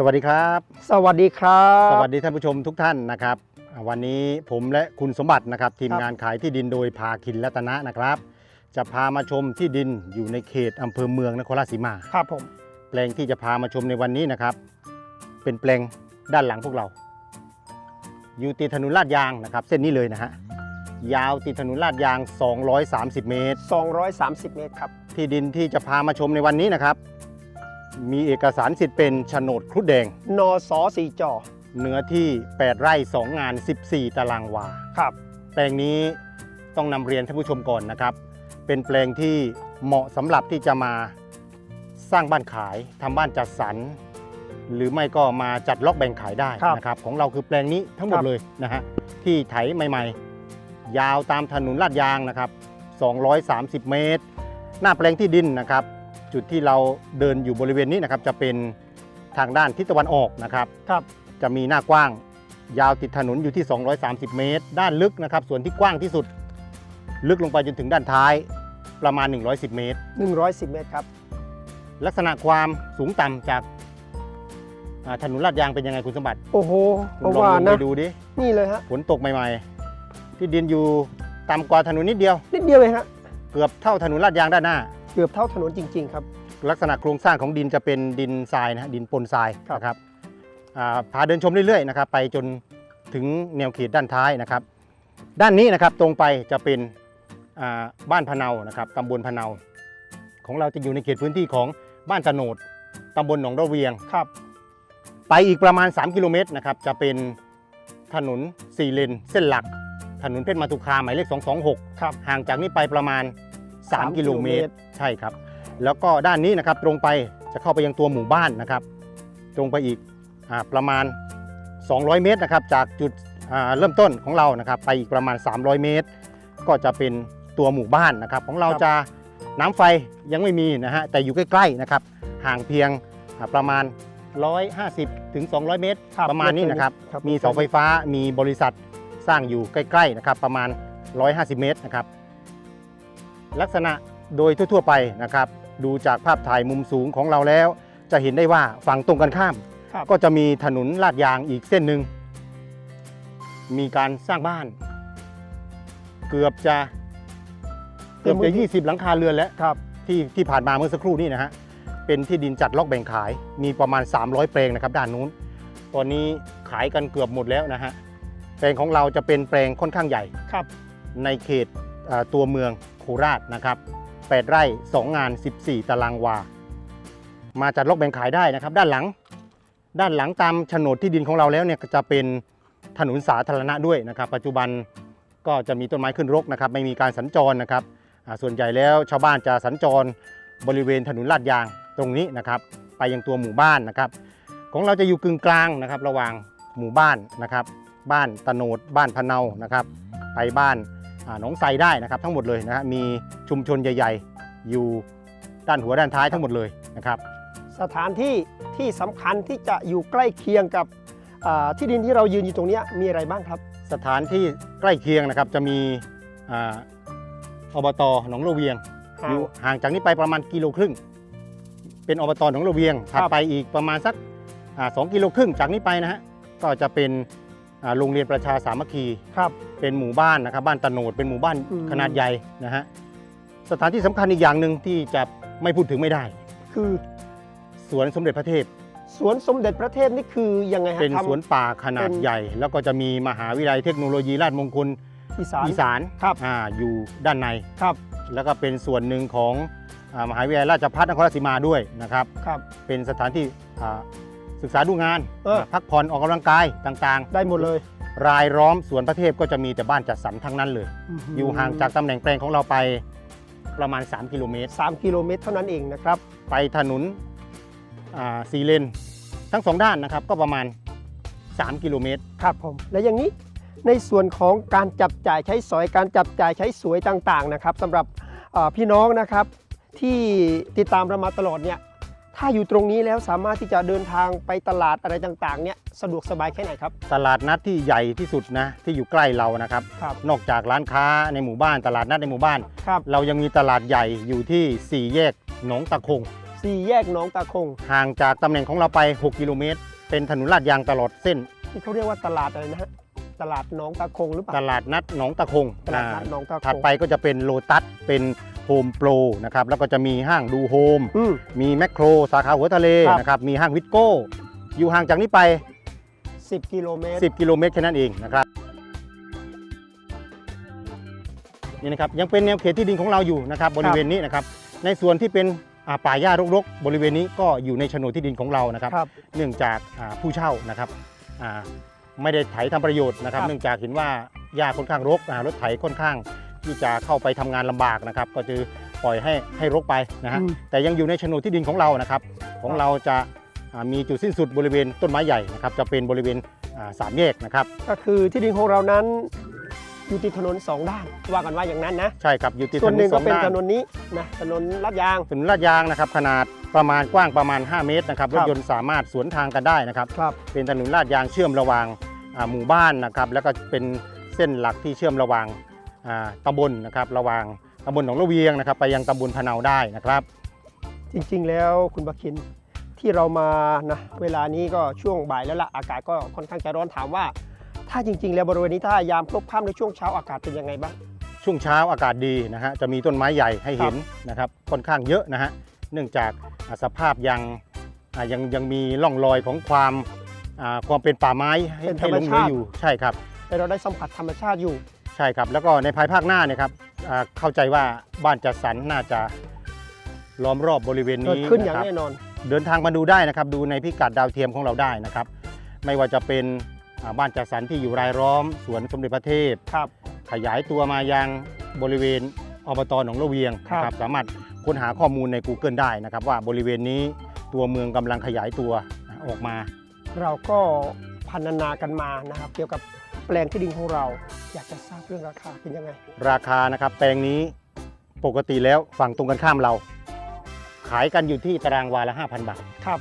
สวัสดีครับ สวัสดีครับ สวัสดีท่านผู้ชมทุกท่านนะครับอ่าวันนี้ผมและคุณสมบัตินะครับ ทีมครับงานขายที่ดินโดยภาคินรัตนะนะครับ จะพามาชมที่ดินอยู่ในเขตอำเภอเมืองนครราชสีมาครับผม แปลงที่จะพามาชมในวันนี้นะครับ เป็นแปลงด้านหลังพวกเรา อยู่ติดถนนลาดยางนะครับ เส้นนี้เลยนะฮะยาวติดถนนลาดยาง 230 เมตร 230 เมตรครับ ที่ดินที่จะพามาชมในวันนี้นะครับ มีเอกสารสิทธิ์เป็นโฉนดครุฑแดงนสสีจอเนื้อที่ 8 ไร่ 2 งาน 14 ตารางวา ครับ แปลงนี้ต้องนำเรียนท่านผู้ชมก่อนนะครับ เป็นแปลงที่เหมาะสำหรับที่จะมาสร้างบ้านขายทำบ้านจัดสรรหรือไม่ก็มาจัดล็อกแบ่งขายได้ครับนะครับ ของเราคือแปลงนี้ทั้งหมดครับ เลยนะฮะที่ไถใหม่ๆ ยาวตามถนนลาดยางนะครับ 230 เมตร หน้าแปลงที่ดินนะครับ จุดที่เราเดินอยู่บริเวณนี้นะครับจะเป็นทางด้านทิศตะวันออกนะครับครับ จะมีหน้ากว้างยาวติดถนนอยู่ที่ 230 เมตร ด้านลึกนะครับ ส่วนที่กว้างที่สุด ลึกลงไปจนถึงด้านท้ายประมาณ 110 เมตร 110 เมตรครับ ลักษณะความสูงต่ำจากอ่าถนนลาดยางเป็นยังไงคุณสมบัติโอ้โหคุเพณราะลองว่าลงนะไปดูดินี่เลยฮะฝนตกใหม่ๆ ที่ดินอยู่ต่ำกว่าถนนนิดเดียว นิดเดียวเองฮะเกือบเท่าถนนลาดยางด้านหน้าเกือบเท่าถนนจริง ๆ ครับ ลักษณะโครงสร้างของดินจะเป็นดินทรายนะฮะดินปนทรายครับ นะครับอ่าพาเดินชมเรื่อยๆนะครับไปจนถึงแนวเขตด้านท้ายนะครับ ด้านนี้นะครับตรงไปจะเป็นอ่าบ้านพะเนานะครับตำบลพะเนา ของเราจะอยู่ในเขตพื้นที่ของบ้านตะโนดตำบลหนองระเวียง ครับ ไปอีกประมาณ 3 กิโลเมตรนะครับจะเป็นถนน 4 เลน เส้นหลัก ถนนเพชรมาตุคามหมายเลข 226 ครับ ห่างจากนี้ไปประมาณสาม 3กิโลเมตรกิโลเมตรใช่ครับ แล้วก็ด้านนี้นะครับตรงไปจะเข้าไปยังตัวหมู่บ้านนะครับ ตรงไปอีกอาประมาณ 200 เมตรนะครับ จากจุดอ่าเริ่มต้นของเรานะครับ ไปอีกประมาณ 300 เมตร ก็จะเป็นตัวหมู่บ้านนะครับ ของเราจะน้ำไฟยังไม่มีนะฮะแต่อยู่ใกล้ๆนะครับ ห่างเพียงอ่าประมาณ 150ถึง200 เมตรครับประมาณนี้นะครับครับ มีเสาไฟฟ้ามีบริษัทสร้างอยู่ใกล้ๆนะครับ ประมาณ 150 เมตรนะครับ ลักษณะโดยทั่วๆไปนะครับ ดูจากภาพถ่ายมุมสูงของเราแล้ว จะเห็นได้ว่าฝั่งตรงกันข้าม ครับ ก็จะมีถนนลาดยางอีกเส้นหนึ่ง มีการสร้างบ้าน เกือบจะเกือบจะ 20 หลังคาเรือนแล้วครับ ที่ที่ผ่านมาเมื่อสักครู่นี้นะฮะ เป็นที่ดินจัดล็อกแบ่งขาย มีประมาณ 300 แปลงนะครับด้านนู้น ตอนนี้ขายกันเกือบหมดแล้วนะฮะ แปลงของเราจะเป็นแปลงค่อนข้างใหญ่ ครับ ในเขตอ่าตัวเมืองโคราชนะครับ8ไร่2 งาน 14 ตารางวา มาจัดลกแบ่งขายได้นะครับ ด้านหลัง ด้านหลังตามโฉนดที่ดินของเราแล้วเนี่ยจะเป็นถนนสาธารณะด้วยนะครับ ปัจจุบันก็จะมีต้นไม้ขึ้นรกนะครับ ไม่มีการสัญจรนะครับส่วนใหญ่แล้วชาวบ้านจะสัญจรบริเวณถนนลาดยางตรงนี้นะครับ ไปยังตัวหมู่บ้านนะครับ ของเราจะอยู่กึ่งกลางนะครับ ระหว่างหมู่บ้านนะครับ บ้านตโนดบ้านพะเนานะครับ ไปบ้าน หนองไทรได้นะครับทั้งหมดเลยนะฮะมีชุมชนใหญ่ ๆ อยู่ด้านหัวด้านท้ายทั้งหมดเลยนะครับสถานที่ที่สำคัญที่จะอยู่ใกล้เคียงกับอ่าที่ดินที่เรายืนอยู่ตรงเนี้ยมีอะไรบ้างครับ สถานที่ใกล้เคียงนะครับจะมีอ่าอบตหนองระเวียงห่างอยู่ห่างจากนี้ไปประมาณกิโลครึ่ง เป็นอบตหนองระเวียงถัดครับไปอีกประมาณสักอ่าสองกิโลครึ่งจากนี้ไปนะฮะก็จะเป็นอ่า โรงเรียนประชาสามัคคีครับเป็นหมู่บ้านนะครับบ้านตะโนดเป็นหมู่บ้านอืมขนาดใหญ่นะฮะสถานที่สำคัญอีกอย่างหนึ่งที่จะไม่พูดถึงไม่ได้ คือสวนสมเด็จพระเทพสวนสมเด็จพระเทพนี่คือยังไงฮะเป็นทำสวนป่าขนาดเป็นใหญ่ แล้วก็จะมีมหาวิทยาลัยเทคโนโลยีราชมงคลอีสานอีสานครับอ่าอยู่ด้านในครับ แล้วก็เป็นส่วนหนึ่งของอามหาวิทยาลัยราชภัฏนครราชสีมาด้วยนะครับครับเป็นสถานที่อ่า ศึกษาดูงาน เออ พักผ่อนออกกำลังกายต่างได้หมดเลยๆ รายล้อมสวนพระเทพก็จะมีแต่บ้านจัดสรรทั้งนั้นเลย อยู่ห่างจากตำแหน่งแปลงของเราไปประมาณ 3 กิโลเมตร 3กิโลเมตรเท่านั้นเองนะครับ ไปถนนอ่าสี่เลน ทั้งสองด้านนะครับก็ประมาณ 3 กิโลเมตร ครับผม และอย่างนี้ในส่วนของการจับจ่ายใช้สอยการจับจ่ายใช้สวยต่างๆนะครับสำหรับเอ่อพี่น้องนะครับที่ติดตามเรามาตลอดเนี่ย ถ้าอยู่ตรงนี้แล้วสามารถที่จะเดินทางไปตลาดอะไรต่างๆเนี่ยสะดวกสบายแค่ไหนครับ ตลาดนัดที่ใหญ่ที่สุดนะที่อยู่ใกล้เรานะครับครับนอกจากร้านค้าในหมู่บ้านตลาดนัดในหมู่บ้านครับเรายังมีตลาดใหญ่อยู่ที่ 4 แยกหนองตะคงสี่แยกหนองตาคง ห่างจากตำแหน่งของเราไป 6 กิโลเมตร เป็นถนนลาดยางตลอดเส้น ที่เขาเรียกว่าตลาดอะไรนะฮะตลาดหนองตาคงหรือเปตล่าลาดนัดหนองตะคง ตลาดนัดหนองตาคง ถัดไปก็จะเป็นโลตัส เป็น โฮมโปรนะครับแล้วก็จะมีห้างดูโฮมอืมมีแมคโครสาขาหัวทะเลครับนะครับมีห้างวิทโก้ อยู่ห่างจากนี้ไปสิบกิโลเมตร 10 กิโลเมตรแค่นั้นเองนะครับนี่นะครับยังเป็นแนวเขตที่ดินของเราอยู่นะครับบริเวณนี้นะครับในส่วนที่เป็นอ่าป่าหญ้ารกๆ บริเวณนี้ก็อยู่ในโฉนดที่ดินของเรานะครับครับเนื่องจากอ่าผู้เช่านะครับอ่าไม่ได้ไถทำประโยชน์นะครับครับ เนื่องจากเห็นว่าหญ้าค่อนข้างรกอ่ารถไถค่อนข้าง ที่จะเข้าไปทำงานลำบากนะครับ ก็จะปล่อยให้ให้รกไปนะฮะ อืม แต่ยังอยู่ในโฉนดที่ดินของเรานะครับ ของเราจะอ่ามีจุดสิ้นสุดบริเวณต้นไม้ใหญ่นะครับ จะเป็นบริเวณอ่าสามแยกนะครับ ก็คือที่ดินของเรานั้นอยู่ติดถนนสองด้านว่ากันว่าอย่างนั้นนะใช่ครับ อยู่ติดส่วนหนึ่งสก็องเป็นด้าถนนนนี้นะถนนลาดยาง ถนนลาดยางนะครับ ขนาดประมาณกว้างประมาณ 5 เมตรนะครับครรัถบยนต์สามารถสวนทางกันได้นะครับ ครับ เป็นถนนลาดยางเชื่อมระหว่างอ่าหมู่บ้านนะครับ แล้วก็เป็นเส้นหลักที่เชื่อมระหว่างอ่า ตำบลนะครับระหว่างตำบลหนองระเวียงนะครับ ไปยังตำบลพะเนาได้นะครับ จริงๆแล้วคุณบักคินที่เรามานะเวลานี้ก็ช่วงบ่ายแล้วละอากาศก็ค่อนข้างจะร้อนถามว่า ถ้าจริง ๆ แล้วบริเวณนี้ถ้ายามพลบค่ำในช่วงเช้าอากาศเป็นยังไงบ้างช่วงเช้าอากาศดีนะฮะจะมีต้นไม้ใหญ่ให้เห็นนะครับค่อนข้างเยอะนะฮะเนื่องจากอ่าสภาพยังอ่ายังยังมีร่องรอยของความอ่าความเป็นป่าไม้ให้เป็นธรให้รมหลงเหลือชาติอยู่ใช่ครับแต่เราได้สัมผัสธรรมชาติอยู่ ใช่ครับ แล้วก็ในภายภาคหน้าเนี่ยครับอ่าเข้าใจว่าบ้านจัดสรรน่าจะล้อมรอบบริเวณเกิดนี้ขึ้นอย่างะครับ แน่นอน เดินทางมาดูได้นะครับ ดูในพิกัดดาวเทียมของเราได้นะครับ ไม่ว่าจะเป็นอ่าบ้านจัดสรรที่อยู่รายล้อม สวนสมเด็จพระเทพ ครับ ขยายตัวมายังบริเวณอบตหนองระเวียงครับ นะครับสามารถค้นหาข้อมูลใน Google ได้นะครับ ว่าบริเวณนี้ตัวเมืองกำลังขยายตัวออกมา เราก็พันนากันมานะครับ เกี่ยวกับ แปลงที่ดินของเรา อยากจะทราบเรื่องราคาเป็นยังไง ราคานะครับแปลงนี้ปกติแล้วฝั่งตรงกันข้ามเรา ขายกันอยู่ที่ตารางวาละ 5,000 บาท ครับ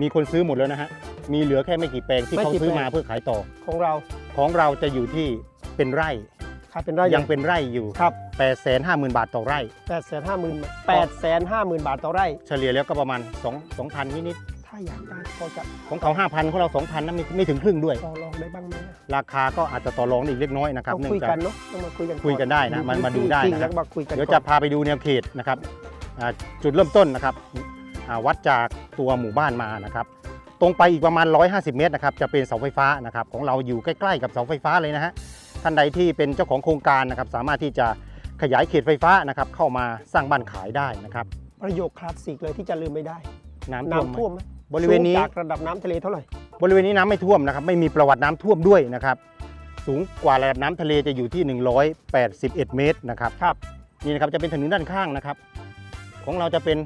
มีคนซื้อหมดแล้วนะฮะ มีเหลือแค่ไม่กี่แปลงที่ไม่เขากี่ซื้อแปลง มาเพื่อขายต่อ ของเราของเราจะอยู่ที่เป็นไร่ขายเป็นไร่ยังเป็นไร่อยู่ครับ8 5 0 0 0 0บาทต่อไร่แปดแสนห้าหมื่นแปดแสนห้าหมื่นบาทต่อไร่ เฉลี่ยแล้วก็ประมาณ2 2,000นิดถ้าอยากได้ก็จะๆของเขา5,000ของเรา2,000นะไม่ไม่ถึงครึ่งด้วย ต่อรองได้บ้างไหมราคาก็อาจจะต่อรองได้อีกเล็กน้อยนะครับต้องเนื่อคุยงจากักนเนาะต้องมาคุยกันคุยกันได้นะมันมาดูได้จริงนะๆแล้วมาคุยกันเดี๋ยวก่อนจะพาไปดูแนวเขตนะครับอ่าจุดเริ่มต้นนะครับอ่าวัดจากตัวหมู่บ้านมานะครับ ตรงไปอีกประมาณ 150 เมตรนะครับจะเป็นเสาไฟฟ้านะครับของเราอยู่ใกล้ๆกับเสาไฟฟ้าเลยนะฮะท่านใดที่เป็นเจ้าของโครงการนะครับสามารถที่จะขยายเขตไฟฟ้านะครับเข้ามาสร้างบ้านขายได้นะครับประโยคคลาสสิกเลยที่จะลืมไม่ได้ น้ำท่วมน้ำไหมท่วมไหม บริเวณนี้ สูงจากระดับน้ำทะเลเท่าไหร่บริเวณนี้น้ำไม่ท่วมนะครับ ไม่มีประวัติน้ำท่วมด้วยนะครับ สูงกว่าระดับน้ำทะเลจะอยู่ที่ 181 เมตรนะครับครับ นี่นะครับจะเป็นถนนด้านข้างนะครับ ของเราจะเป็น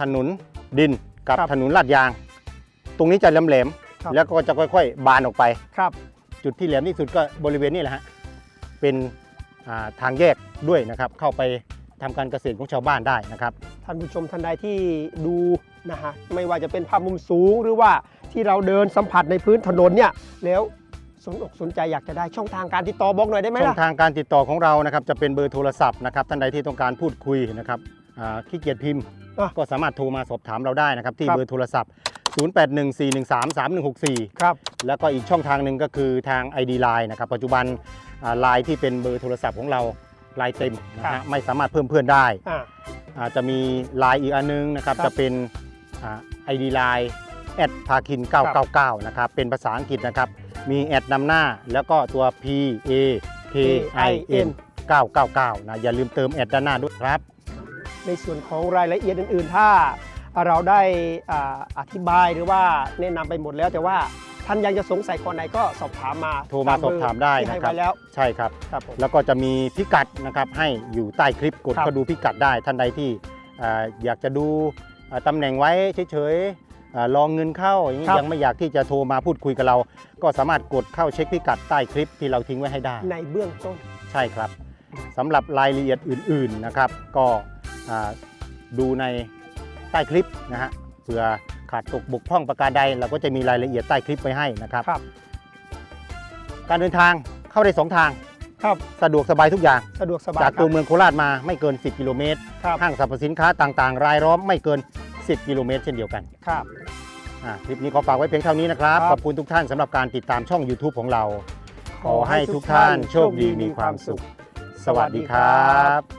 ถนนดินกับครับถนนลาดยาง ตรงนี้จะแหลมครับ ๆแล้วก็จะค่อยๆ บานออกไป ครับจุดที่แหลมที่สุดก็บริเวณนี้แหละฮะเป็นอ่าทางแยกด้วยนะครับ เข้าไป ทำการเกษตรของชาวบ้านได้นะครับ ท่านผู้ชมท่านใดที่ดูนะฮะไม่ว่าจะเป็นภาพมุมสูงหรือว่าที่เราเดินสัมผัสในพื้นถนนเนี่ยแล้วสนอกสนใจอยากจะได้ช่องทางการติดต่อบอกหน่อยได้ไหมช่อล่ะงทางการติดต่อของเรานะครับจะเป็นเบอร์โทรศัพท์นะครับท่านใดที่ต้องการพูดคุยนะครับอ่าขี้เกียจพิมพ์อะก็สามารถโทรมาสอบถามเราได้นะครับที่ครับเบอร์โทรศัพท์ 0814133164 ครับ แล้วก็อีกช่องทางหนึ่งก็คือทาง ID Line นะครับ ปัจจุบันไลน์ที่เป็นเบอร์โทรศัพท์ของเรา ไลน์เต็มนะครัฮะบ ไม่สามารถเพิ่มเพื่อนได้อ่าอ่าจะมีไลน์อีกอันนึงนะครับครับจะเป็นไอดีไลน์แอดพาคิน999นะครับเป็นภาษาอังกฤษนะครับมีแอดนำหน้าแล้วก็ตัว P A K I N 999นะอย่าลืมเติมแอดด้านหน้าด้วยครับ ในส่วนของรายละเอียดอื่น ๆ ถ้าเราได้อ่าอธิบายหรือว่าแนะนำไปหมดแล้วแต่ว่า ท่านยังจะสงสัยข้อไหนก็สอบถามมาโทรมาสอบถามได้ที่ให้นะครับ ไว้แล้วใช่ครับ ครับผม แล้วก็จะมีพิกัดนะครับให้อยู่ใต้คลิปกดครับ เข้าดูพิกัดได้ท่านใดที่อ่าอยากจะดูอ่าตำแหน่งไว้เฉยๆอ่าลองเงินเข้าอย่างนี้ครับยังไม่อยากที่จะโทรมาพูดคุยกับเรา ก็สามารถกดเข้าเช็คพิกัดใต้คลิปที่เราทิ้งไว้ให้ได้ ในเบื้องต้น ใช่ครับสำหรับรายละเอียดอื่นๆนะครับ ก็อ่าดูในใต้คลิปนะฮะเผื่อ ขาดตกบกพร่องประการใด เราก็จะมีรายละเอียดใต้คลิปไว้ให้นะครับ ครับ การเดินทางเข้าได้สองทาง ครับ สะดวกสบายทุกอย่าง สะดวกสบายจากครัตับวเมืองโคราชมาไม่เกิน 10 กิโลเมตรครับห้างสรรพสินค้าต่างๆ รายล้อมไม่เกิน 10 กิโลเมตร เช่นเดียวกันครับอ่าคลิปนี้ขอฝากไว้เพียงเท่านี้นะครับ ครับ ขอบคุณทุกท่านสำหรับการติดตามช่อง YouTube ของเรา ขอให้ทุกท่านโชคดีมีความสุข สวัสดีครับ